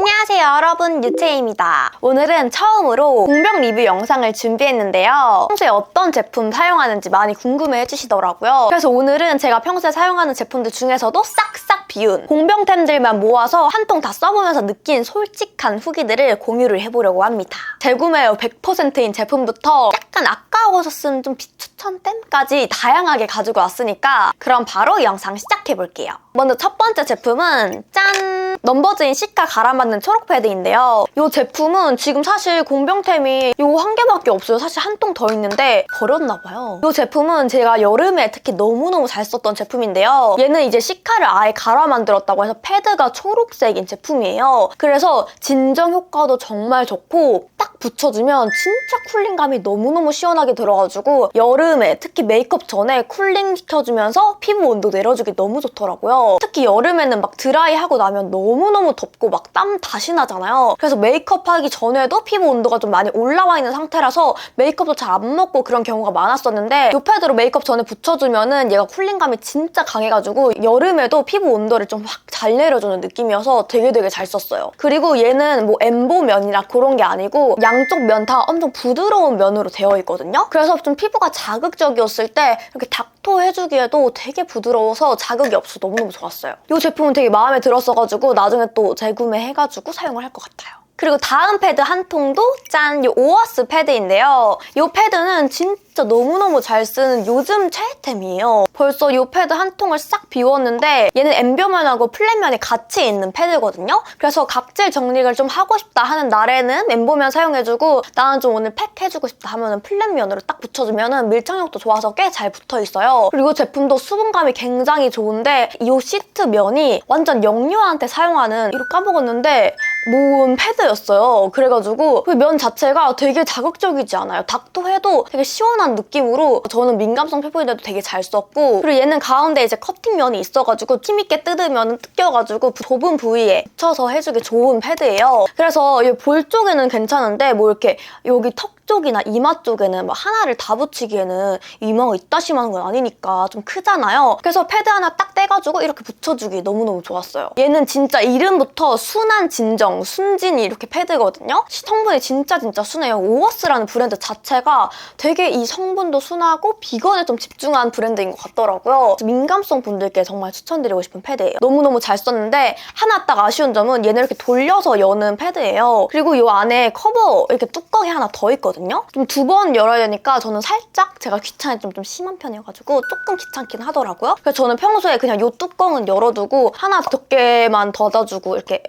Nya. 안녕하세요 여러분 유채입니다. 오늘은 처음으로 공병 리뷰 영상을 준비했는데요. 평소에 어떤 제품 사용하는지 많이 궁금해 해주시더라고요. 그래서 오늘은 제가 평소에 사용하는 제품들 중에서도 싹싹 비운 공병템들만 모아서 한 통 다 써보면서 느낀 솔직한 후기들을 공유를 해보려고 합니다. 재구매율 100%인 제품부터 약간 아까워서 쓴 좀 비추천템까지 다양하게 가지고 왔으니까 그럼 바로 이 영상 시작해볼게요. 먼저 첫 번째 제품은 짠! 넘버즈인 시카 갈아 만든 초록 패드인데요. 이 제품은 지금 사실 공병템이 이한 개밖에 없어요. 사실 한 통 더 있는데 버렸나 봐요. 이 제품은 제가 여름에 특히 너무너무 잘 썼던 제품인데요. 얘는 이제 시카를 아예 갈아 만들었다고 해서 패드가 초록색인 제품이에요. 그래서 진정 효과도 정말 좋고 딱 붙여주면 진짜 쿨링감이 너무너무 시원하게 들어가지고 여름에 특히 메이크업 전에 쿨링 시켜주면서 피부 온도 내려주기 너무 좋더라고요. 특히 여름에는 막 드라이하고 나면 너무너무 덥고 막 땀 다시 나잖아요. 그래서 메이크업 하기 전에도 피부 온도가 좀 많이 올라와 있는 상태라서 메이크업도 잘 안 먹고 그런 경우가 많았었는데 이 패드로 메이크업 전에 붙여주면은 얘가 쿨링감이 진짜 강해가지고 여름에도 피부 온도를 좀 확 잘 내려주는 느낌이어서 되게 되게 잘 썼어요. 그리고 얘는 뭐 엠보 면이라 그런 게 아니고 양쪽 면 다 엄청 부드러운 면으로 되어 있거든요. 그래서 좀 피부가 자극적이었을 때 이렇게 닥토 해주기에도 되게 부드러워서 자극이 없어서 너무너무 좋았어요. 이 제품은 되게 마음에 들었어가지고 나중에 또 재구매해가지고 사용을 할 것 같아요. 그리고 다음 패드 한 통도 짠! 이 오어스 패드인데요. 이 패드는 진짜 너무너무 잘 쓰는 요즘 최애템이에요. 벌써 이 패드 한 통을 싹 비웠는데 얘는 엠벼면하고 플랫면이 같이 있는 패드거든요. 그래서 각질 정리를 좀 하고 싶다 하는 날에는 엠보면 사용해주고 나는 좀 오늘 팩 해주고 싶다 하면 플랫면으로 딱 붙여주면 밀착력도 좋아서 꽤 잘 붙어있어요. 그리고 제품도 수분감이 굉장히 좋은데 이 시트 면이 완전 영유아한테 사용하는 이거 까먹었는데 모은 패드였어요. 그래가지고 그 면 자체가 되게 자극적이지 않아요. 닥터 해도 되게 시원한 느낌으로 저는 민감성 피부인데도 되게 잘 썼고 그리고 얘는 가운데 이제 커팅 면이 있어가지고 힘있게 뜯으면 뜯겨가지고 좁은 부위에 붙여서 해주기 좋은 패드예요. 그래서 이볼 쪽에는 괜찮은데 뭐 이렇게 여기 턱 쪽이나 이마 쪽에는 막 하나를 다 붙이기에는 이마가 이따시만한 건 아니니까 좀 크잖아요. 그래서 패드 하나 딱 떼가지고 이렇게 붙여주기 너무너무 좋았어요. 얘는 진짜 이름부터 순한 진정, 순진이 이렇게 패드거든요. 성분이 진짜 진짜 순해요. 오어스라는 브랜드 자체가 되게 이 성분도 순하고 비건에 좀 집중한 브랜드인 것 같더라고요. 민감성 분들께 정말 추천드리고 싶은 패드예요. 너무너무 잘 썼는데 하나 딱 아쉬운 점은 얘는 이렇게 돌려서 여는 패드예요. 그리고 이 안에 커버 이렇게 뚜껑이 하나 더 있거든요. 좀 두 번 열어야 되니까 저는 살짝 제가 귀찮이 좀, 좀 심한 편이어가지고 조금 귀찮긴 하더라고요. 그래서 저는 평소에 그냥 이 뚜껑은 열어두고 하나 몇 개만 닫아주고 이렇게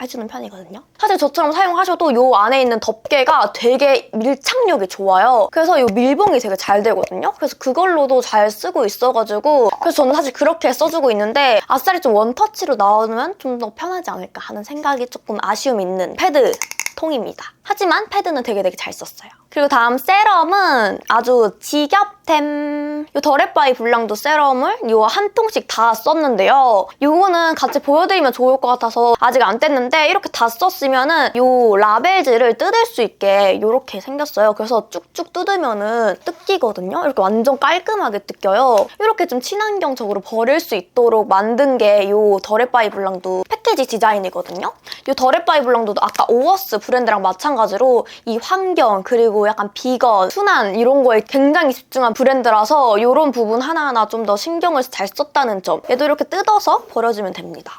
해주는 편이거든요. 사실 저처럼 사용하셔도 이 안에 있는 덮개가 되게 밀착력이 좋아요. 그래서 이 밀봉이 되게 잘 되거든요. 그래서 그걸로도 잘 쓰고 있어가지고 그래서 저는 사실 그렇게 써주고 있는데 아싸리 좀 원터치로 나오면 좀 더 편하지 않을까 하는 생각이 조금 아쉬움 있는 패드 통입니다. 하지만 패드는 되게 되게 잘 썼어요. 그리고 다음 세럼은 아주 지겹템 이 더레바이 블랑도 세럼을 이한 통씩 다 썼는데요. 이거는 같이 보여드리면 좋을 것 같아서 아직 안 뗐는데 이렇게 다 썼으면은 이 라벨지를 뜯을 수 있게 이렇게 생겼어요. 그래서 쭉쭉 뜯으면은 뜯기거든요. 이렇게 완전 깔끔하게 뜯겨요. 이렇게 좀 친환경적으로 버릴 수 있도록 만든 게이 더레바이 블랑도 패키지 디자인이거든요. 이 더레바이 블랑도 아까 오어스 브랜드랑 마찬가지로 이 환경 그리고 약간 비건, 순한 이런 거에 굉장히 집중한 브랜드라서 이런 부분 하나하나 좀 더 신경을 잘 썼다는 점. 얘도 이렇게 뜯어서 버려주면 됩니다.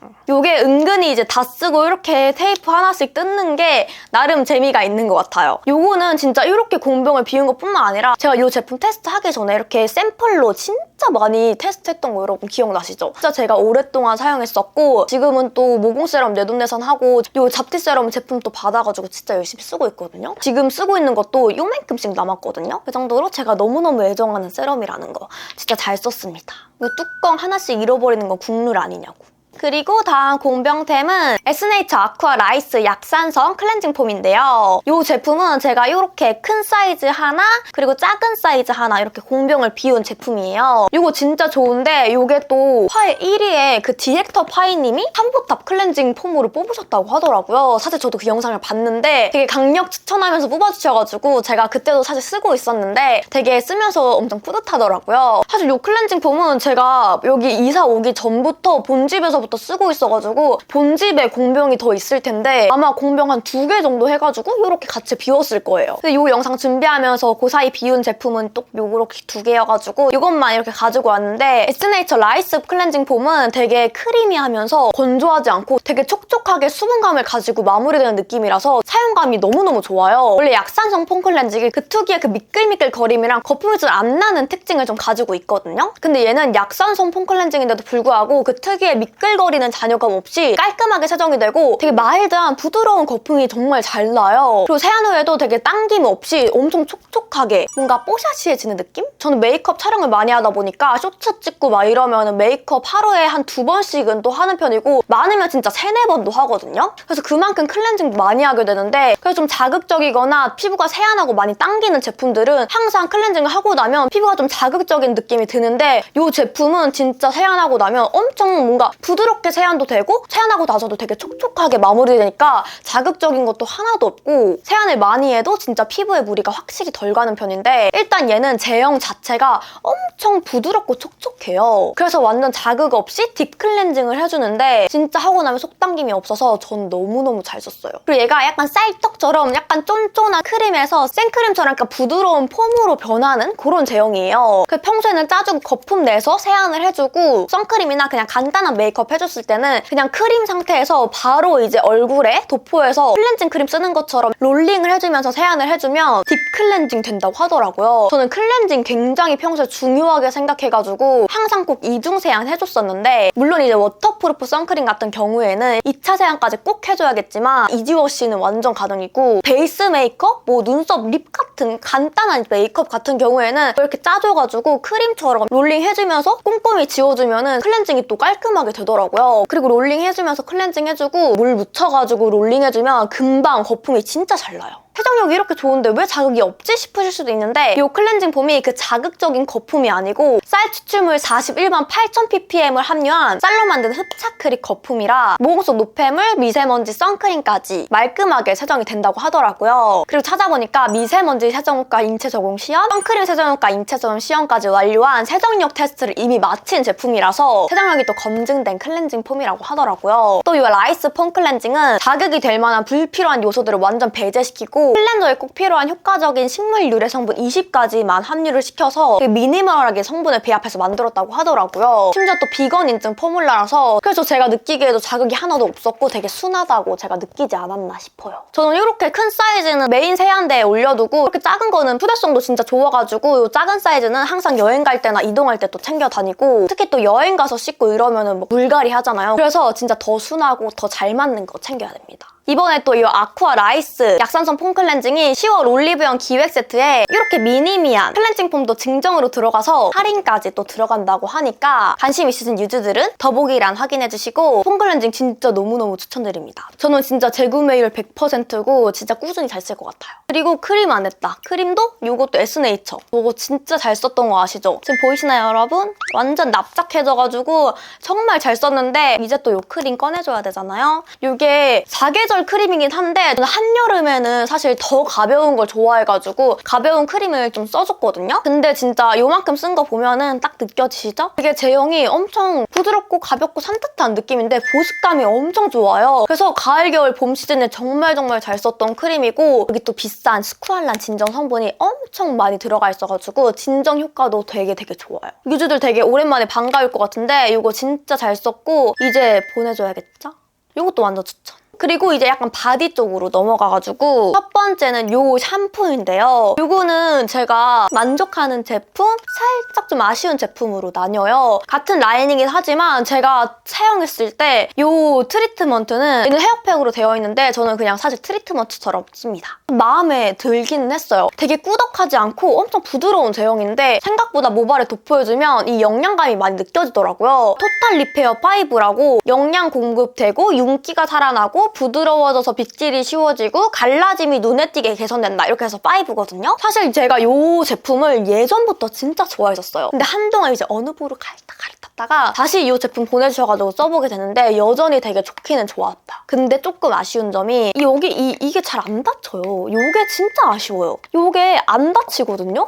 짱. 요게 은근히 이제 다 쓰고 이렇게 테이프 하나씩 뜯는 게 나름 재미가 있는 것 같아요. 요거는 진짜 이렇게 공병을 비운 것뿐만 아니라 제가 이 제품 테스트하기 전에 이렇게 샘플로 진짜 많이 테스트했던 거 여러분 기억나시죠? 진짜 제가 오랫동안 사용했었고 지금은 또 모공 세럼 내돈내산 하고 요 잡티 세럼 제품 또 받아가지고 진짜 열심히 쓰고 있거든요. 지금 쓰고 있는 것도 요만큼씩 남았거든요. 그 정도로 제가 너무너무 애정하는 세럼이라는 거 진짜 잘 썼습니다. 이 뚜껑 하나씩 잃어버리는 건 국룰 아니냐고. 그리고 다음 공병템은 에스네이처 아쿠아 라이스 약산성 클렌징 폼인데요. 이 제품은 제가 이렇게 큰 사이즈 하나 그리고 작은 사이즈 하나 이렇게 공병을 비운 제품이에요. 이거 진짜 좋은데 이게 또 화의 1위에 그 디렉터 파이님이 삼보탑 클렌징 폼으로 뽑으셨다고 하더라고요. 사실 저도 그 영상을 봤는데 되게 강력 추천하면서 뽑아주셔가지고 제가 그때도 사실 쓰고 있었는데 되게 쓰면서 엄청 뿌듯하더라고요. 사실 이 클렌징 폼은 제가 여기 이사 오기 전부터 본 집에서 때부터 쓰고 있어가지고 본집에 공병이 더 있을 텐데 아마 공병 한 두 개 정도 해가지고 이렇게 같이 비웠을 거예요. 근데 이 영상 준비하면서 그 사이 비운 제품은 또 요렇게 두 개여가지고 이것만 이렇게 가지고 왔는데 에스네이처 라이스 클렌징 폼은 되게 크리미하면서 건조하지 않고 되게 촉촉하게 수분감을 가지고 마무리되는 느낌이라서 사용감이 너무너무 좋아요. 원래 약산성 폼 클렌징이 그 특유의 그 미끌미끌 거림이랑 거품이 좀 안 나는 특징을 좀 가지고 있거든요. 근데 얘는 약산성 폼 클렌징인데도 불구하고 그 특유의 미끌 거리는 잔여감 없이 깔끔하게 세정이 되고 되게 마일드한 부드러운 거품이 정말 잘 나요. 그리고 세안 후에도 되게 당김 없이 엄청 촉촉하게 뭔가 뽀샤시해지는 느낌? 저는 메이크업 촬영을 많이 하다 보니까 쇼츠 찍고 막 이러면 메이크업 하루에 한 두 번씩은 또 하는 편이고 많으면 진짜 세네 번도 하거든요. 그래서 그만큼 클렌징도 많이 하게 되는데 그래서 좀 자극적이거나 피부가 세안하고 많이 당기는 제품들은 항상 클렌징을 하고 나면 피부가 좀 자극적인 느낌이 드는데 이 제품은 진짜 세안하고 나면 엄청 뭔가 부드 럽게 세안도 되고 세안하고 나서도 되게 촉촉하게 마무리되니까 자극적인 것도 하나도 없고 세안을 많이 해도 진짜 피부에 무리가 확실히 덜 가는 편인데 일단 얘는 제형 자체가 엄청 부드럽고 촉촉해요. 그래서 완전 자극 없이 딥 클렌징을 해주는데 진짜 하고 나면 속당김이 없어서 전 너무너무 잘 썼어요. 그리고 얘가 약간 쌀떡처럼 약간 쫀쫀한 크림에서 생크림처럼 약간 부드러운 폼으로 변하는 그런 제형이에요. 그 평소에는 짜주고 거품 내서 세안을 해주고 선크림이나 그냥 간단한 메이크업 해줬을 때는 그냥 크림 상태에서 바로 이제 얼굴에 도포해서 클렌징 크림 쓰는 것처럼 롤링을 해주면서 세안을 해주면 딥 클렌징 된다고 하더라고요. 저는 클렌징 굉장히 평소에 중요하게 생각해가지고 항상 꼭 이중 세안 해줬었는데 물론 이제 워터프루프 선크림 같은 경우에는 2차 세안까지 꼭 해줘야겠지만 이지워시는 완전 가능이고 베이스 메이크업, 뭐 눈썹, 립 같은 간단한 메이크업 같은 경우에는 이렇게 짜줘가지고 크림처럼 롤링 해주면서 꼼꼼히 지워주면 클렌징이 또 깔끔하게 되더라고요. 그리고 롤링 해주면서 클렌징 해주고 물 묻혀가지고 롤링 해주면 금방 거품이 진짜 잘 나요. 세정력이 이렇게 좋은데 왜 자극이 없지 싶으실 수도 있는데 이 클렌징 폼이 그 자극적인 거품이 아니고 쌀 추출물 41만 8천 ppm을 함유한 쌀로 만든 흡착크림 거품이라 모공속 노폐물, 미세먼지, 선크림까지 말끔하게 세정이 된다고 하더라고요. 그리고 찾아보니까 미세먼지 세정효과 인체 적용 시험, 선크림 세정효과 인체 적용 시험까지 완료한 세정력 테스트를 이미 마친 제품이라서 세정력이 또 검증된 클렌징 폼이라고 하더라고요. 또 이 라이스 폼 클렌징은 자극이 될 만한 불필요한 요소들을 완전 배제시키고 클렌저에 꼭 필요한 효과적인 식물 유래 성분 20가지만 함유를 시켜서 미니멀하게 성분을 배합해서 만들었다고 하더라고요. 심지어 또 비건 인증 포뮬라라서 그래서 제가 느끼기에도 자극이 하나도 없었고 되게 순하다고 제가 느끼지 않았나 싶어요. 저는 이렇게 큰 사이즈는 메인 세안대에 올려두고 이렇게 작은 거는 휴대성도 진짜 좋아가지고 이 작은 사이즈는 항상 여행 갈 때나 이동할 때 또 챙겨 다니고 특히 또 여행 가서 씻고 이러면은 뭐 물갈이 하잖아요. 그래서 진짜 더 순하고 더 잘 맞는 거 챙겨야 됩니다. 이번에 또 이 아쿠아 라이스 약산성 폼 클렌징이 10월 올리브영 기획 세트에 이렇게 미니미한 클렌징 폼도 증정으로 들어가서 할인까지 또 들어간다고 하니까 관심 있으신 유저들은 더보기란 확인해주시고 폼 클렌징 진짜 너무너무 추천드립니다. 저는 진짜 재구매율 100%고 진짜 꾸준히 잘 쓸 것 같아요. 그리고 크림 안 했다. 크림도 이것도 에스네이처. 이거 진짜 잘 썼던 거 아시죠? 지금 보이시나요 여러분? 완전 납작해져가지고 정말 잘 썼는데 이제 또 이 크림 꺼내줘야 되잖아요. 이게 사계절 크림이긴 한데 한여름에는 사실 더 가벼운 걸 좋아해가지고 가벼운 크림을 좀 써줬거든요. 근데 진짜 요만큼 쓴 거 보면은 딱 느껴지시죠? 이게 제형이 엄청 부드럽고 가볍고 산뜻한 느낌인데 보습감이 엄청 좋아요. 그래서 가을, 겨울, 봄 시즌에 정말 정말 잘 썼던 크림이고 여기 또 비싼 스쿠알란 진정 성분이 엄청 많이 들어가 있어가지고 진정 효과도 되게 되게 좋아요. 유주들 되게 오랜만에 반가울 것 같은데 이거 진짜 잘 썼고 이제 보내줘야겠죠? 이것도 완전 추천. 그리고 이제 약간 바디 쪽으로 넘어가가지고 첫 번째는 요 샴푸인데요. 요거는 제가 만족하는 제품, 살짝 좀 아쉬운 제품으로 나뉘어요. 같은 라인이긴 하지만 제가 사용했을 때 요 트리트먼트는 얘는 헤어팩으로 되어 있는데 저는 그냥 사실 트리트먼트처럼 씁니다. 마음에 들기는 했어요. 되게 꾸덕하지 않고 엄청 부드러운 제형인데 생각보다 모발에 도포해주면 이 영양감이 많이 느껴지더라고요. 토탈 리페어 5라고 영양 공급되고 윤기가 살아나고 부드러워져서 빗질이 쉬워지고 갈라짐이 눈에 띄게 개선된다 이렇게 해서 5거든요. 사실 제가 이 제품을 예전부터 진짜 좋아했었어요. 근데 한동안 이제 어느 부로 갈다 갈았다가 다시 이 제품 보내주셔가지고 써보게 되는데 여전히 되게 좋기는 좋았다. 근데 조금 아쉬운 점이 이 여기 이, 이게 잘 안 닫혀요. 이게 진짜 아쉬워요. 이게 안 닫히거든요.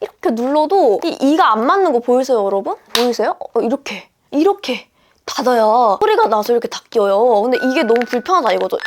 이렇게 눌러도 이 이가 안 맞는 거 보이세요, 여러분? 보이세요? 어, 이렇게 이렇게 닫아야 소리가 나서 이렇게 닦여요. 근데 이게 너무 불편하다 이거죠.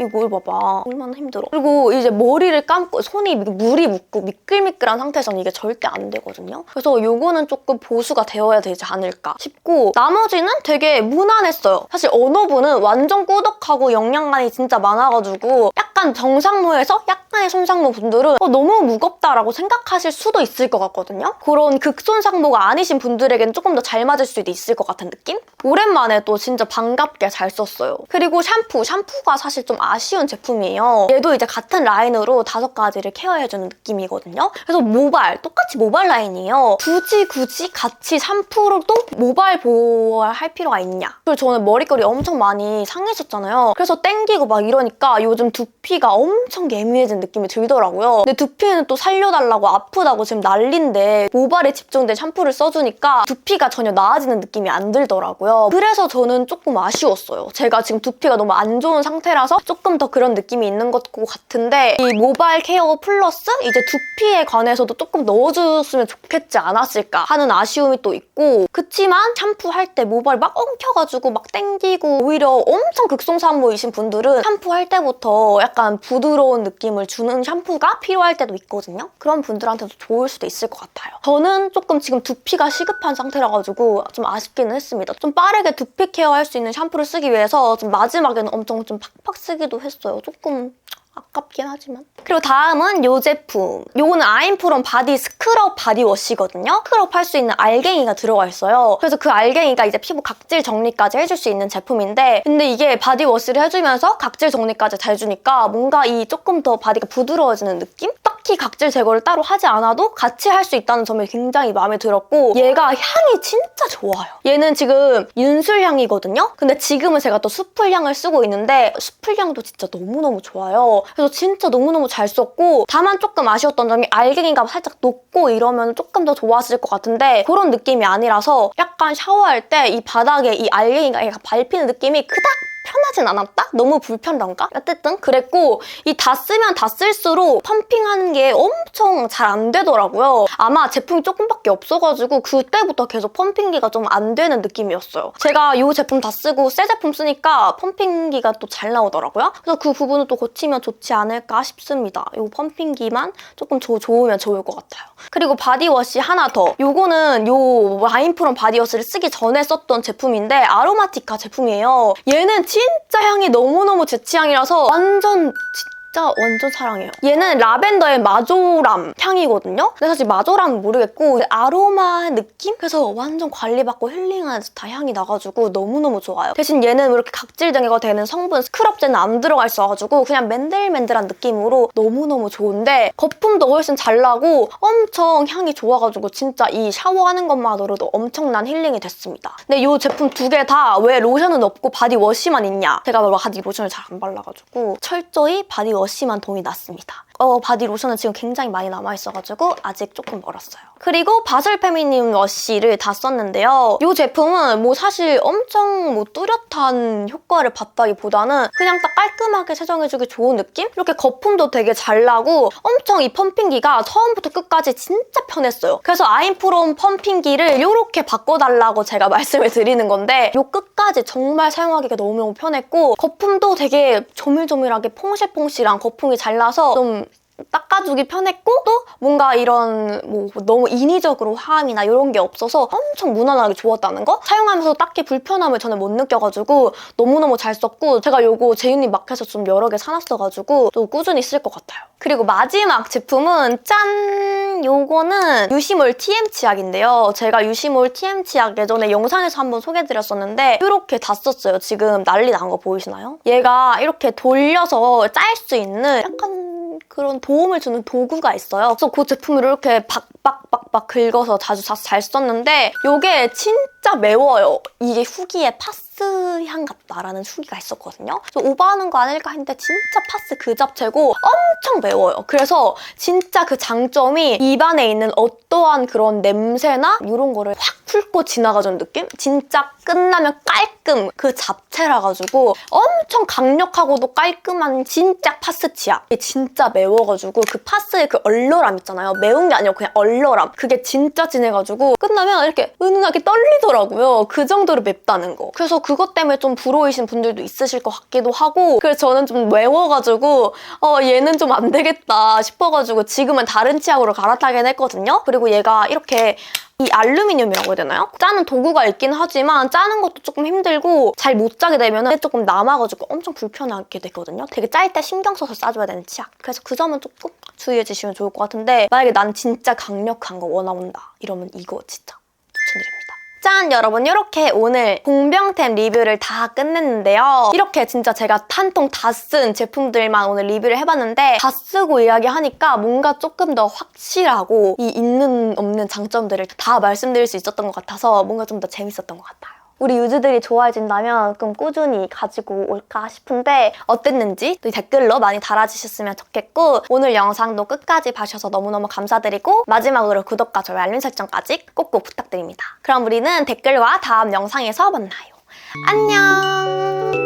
이거 봐봐. 얼마나 힘들어. 그리고 이제 머리를 감고 손이 물이 묻고 미끌미끌한 상태에서는 이게 절대 안 되거든요. 그래서 요거는 조금 보수가 되어야 되지 않을까 싶고 나머지는 되게 무난했어요. 사실 언어부는 완전 꾸덕하고 영양간이 진짜 많아가지고 약간 정상모에서 약간의 손상모 분들은 어, 너무 무겁다라고 생각하실 수도 있을 것 같거든요. 그런 극손상모가 아니신 분들에게는 조금 더 잘 맞을 수도 있을 것 같은 느낌? 오랜만에 또 진짜 반갑게 잘 썼어요. 그리고 샴푸. 샴푸가 사실 좀 아쉬운 제품이에요. 얘도 이제 같은 라인으로 다섯 가지를 케어해주는 느낌이거든요. 그래서 모발, 똑같이 모발 라인이에요. 굳이 굳이 같이 샴푸로 또 모발 보호할 할 필요가 있냐. 그리고 저는 머릿결이 엄청 많이 상했었잖아요. 그래서 땡기고 막 이러니까 요즘 두피가 엄청 예민해진 느낌이 들더라고요. 근데 두피는 또 살려달라고 아프다고 지금 난린데 모발에 집중된 샴푸를 써주니까 두피가 전혀 나아지는 느낌이 안 들더라고요. 그래서 저는 조금 아쉬웠어요. 제가 지금 두피가 너무 안 좋은 상태라서 조금 더 그런 느낌이 있는 것 같은데 이 모발 케어 플러스 이제 두피에 관해서도 조금 넣어줬으면 좋겠지 않았을까 하는 아쉬움이 또 있고 그치만 샴푸할 때 모발 막 엉켜가지고 막 땡기고 오히려 엄청 극성산모이신 분들은 샴푸할 때부터 약간 부드러운 느낌을 주는 샴푸가 필요할 때도 있거든요. 그런 분들한테도 좋을 수도 있을 것 같아요. 저는 조금 지금 두피가 시급한 상태라 가지고 좀 아쉽기는 했습니다. 좀 빠르게 두피 케어할 수 있는 샴푸를 쓰기 위해서 좀 마지막에는 엄청 좀 팍팍 쓰기 도 했어요. 조금 아깝긴 하지만. 그리고 다음은 이 제품. 요거는 아임프롬 바디 스크럽 바디워시거든요. 스크럽 할 수 있는 알갱이가 들어가 있어요. 그래서 그 알갱이가 이제 피부 각질 정리까지 해줄 수 있는 제품인데 근데 이게 바디워시를 해주면서 각질 정리까지 다 해주니까 뭔가 이 조금 더 바디가 부드러워지는 느낌? 딱히 각질 제거를 따로 하지 않아도 같이 할 수 있다는 점이 굉장히 마음에 들었고 얘가 향이 진짜 좋아요. 얘는 지금 윤술 향이거든요. 근데 지금은 제가 또 수풀 향을 쓰고 있는데 수풀 향도 진짜 너무너무 좋아요. 그래서 진짜 너무너무 잘 썼고 다만 조금 아쉬웠던 점이 알갱이가 살짝 녹고 이러면 조금 더 좋았을 것 같은데 그런 느낌이 아니라서 약간 샤워할 때 이 바닥에 이 알갱이가 밟히는 느낌이 그닥 편하진 않았다? 너무 불편한가? 어쨌든 그랬고 이 다 쓰면 다 쓸수록 펌핑하는 게 엄청 잘 안 되더라고요. 아마 제품이 조금밖에 없어가지고 그때부터 계속 펌핑기가 좀 안 되는 느낌이었어요. 제가 이 제품 다 쓰고 새 제품 쓰니까 펌핑기가 또 잘 나오더라고요. 그래서 그 부분을 또 고치면 좋지 않을까 싶습니다. 이 펌핑기만 조금 조, 좋으면 좋을 것 같아요. 그리고 바디워시 하나 더. 요거는 요 와인프롬 바디워시를 쓰기 전에 썼던 제품인데 아로마티카 제품이에요. 얘는 진짜 향이 너무너무 제 취향이라서 완전 진짜 완전 사랑해요. 얘는 라벤더의 마조람 향이거든요. 근데 사실 마조람은 모르겠고 아로마 느낌? 그래서 완전 관리받고 힐링하는 듯한 향이 나가지고 너무너무 좋아요. 대신 얘는 이렇게 각질 제거가 되는 성분 스크럽제는 안 들어가 있어가지고 그냥 맨들맨들한 느낌으로 너무너무 좋은데 거품도 훨씬 잘 나고 엄청 향이 좋아가지고 진짜 이 샤워하는 것만으로도 엄청난 힐링이 됐습니다. 근데 이 제품 두 개 다 왜 로션은 없고 바디워시만 있냐? 제가 바디 로션을 잘 안 발라가지고 철저히 바디 워시 만 동이 났습니다. 어, 바디 로션은 지금 굉장히 많이 남아있어가지고 아직 조금 멀었어요. 그리고 바슬 페미닌 워시를 다 썼는데요. 이 제품은 뭐 사실 엄청 뭐 뚜렷한 효과를 봤다기보다는 그냥 딱 깔끔하게 세정해주기 좋은 느낌? 이렇게 거품도 되게 잘 나고 엄청 이 펌핑기가 처음부터 끝까지 진짜 편했어요. 그래서 아임프롬 펌핑기를 이렇게 바꿔달라고 제가 말씀을 드리는 건데 이 끝까지 정말 사용하기가 너무너무 편했고 거품도 되게 조밀조밀하게 퐁실퐁실한 거품이 잘 나서 좀 닦아주기 편했고 또 뭔가 이런 뭐 너무 인위적으로 화함이나 이런 게 없어서 엄청 무난하게 좋았다는 거? 사용하면서 딱히 불편함을 저는 못 느껴가지고 너무너무 잘 썼고 제가 요거 제이님 마켓에서 좀 여러 개 사놨어가지고 또 꾸준히 쓸 것 같아요. 그리고 마지막 제품은 짠! 요거는 유시몰 TM 치약인데요. 제가 유시몰 TM 치약 예전에 영상에서 한번 소개해드렸었는데 이렇게 다 썼어요. 지금 난리 난 거 보이시나요? 얘가 이렇게 돌려서 짤 수 있는 약간 그런 도움을 주는 도구가 있어요. 그래서 그 제품을 이렇게 박박박박 긁어서 자주 잘 썼는데 이게 진짜 매워요. 이게 후기에 파스 파스 향 같다라는 후기가 있었거든요. 그래서 오버하는 거 아닐까 했는데 진짜 파스 그 잡채고 엄청 매워요. 그래서 진짜 그 장점이 입안에 있는 어떠한 그런 냄새나 이런 거를 확 훑고 지나가는 느낌? 진짜 끝나면 깔끔 그 잡채라 가지고 엄청 강력하고도 깔끔한 진짜 파스치야. 이게 진짜 매워가지고 그 파스의 그 얼얼함 있잖아요. 매운 게 아니고 그냥 얼얼함. 그게 진짜 진해가지고 끝나면 이렇게 은은하게 떨리더라고요. 그 정도로 맵다는 거. 그래서 그것 때문에 좀 불호이신 분들도 있으실 것 같기도 하고 그래서 저는 좀 매워가지고 어 얘는 좀 안 되겠다 싶어가지고 지금은 다른 치약으로 갈아타긴 했거든요. 그리고 얘가 이렇게 이 알루미늄이라고 해야 되나요? 짜는 도구가 있긴 하지만 짜는 것도 조금 힘들고 잘 못 짜게 되면 조금 남아가지고 엄청 불편하게 되거든요. 되게 짤 때 신경 써서 짜줘야 되는 치약. 그래서 그 점은 조금 주의해 주시면 좋을 것 같은데 만약에 난 진짜 강력한 거 원하온다 이러면 이거 진짜 추천드립니다. 짠! 여러분 이렇게 오늘 공병템 리뷰를 다 끝냈는데요. 이렇게 진짜 제가 한 통 다 쓴 제품들만 오늘 리뷰를 해봤는데 다 쓰고 이야기하니까 뭔가 조금 더 확실하고 이 있는 없는 장점들을 다 말씀드릴 수 있었던 것 같아서 뭔가 좀 더 재밌었던 것 같아요. 우리 유즈들이 좋아해진다면 그럼 꾸준히 가지고 올까 싶은데 어땠는지 또 댓글로 많이 달아주셨으면 좋겠고 오늘 영상도 끝까지 봐주셔서 너무너무 감사드리고 마지막으로 구독과 좋아요 알림 설정까지 꼭꼭 부탁드립니다. 그럼 우리는 댓글과 다음 영상에서 만나요. 안녕